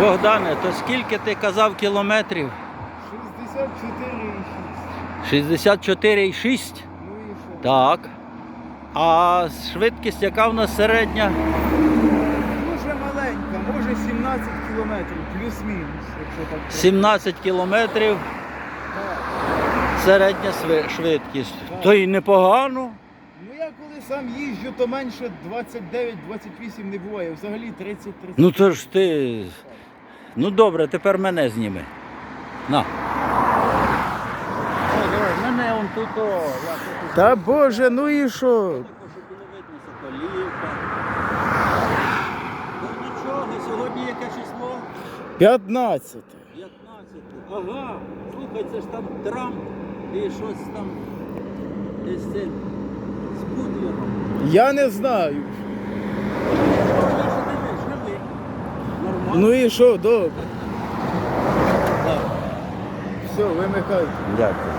Богдане, то скільки ти казав кілометрів? 64,6. 64,6? Ну і що? Так. А швидкість, яка в нас середня? Дуже маленька, може 17 кілометрів, плюс-мінус, якщо так. 17 кілометрів середня швидкість. Так. То й непогано. Ну я коли сам їжджу, то менше 29-28 не буває, взагалі 30-30. Ну то ж ти. Ну добре, тепер мене зніми. На. Мене он тут. О, я тут. Та боже, ну і що? Щоб було видно Соколівка. Ну нічого, сьогодні яке число? 15. 15. Ага. Слухай, це ж там Трамп і щось там десь це з Путлером. Я не знаю. Я ж дивись, живий. Нормально. Ну і що, добре. Все, вимикайте. Дякую.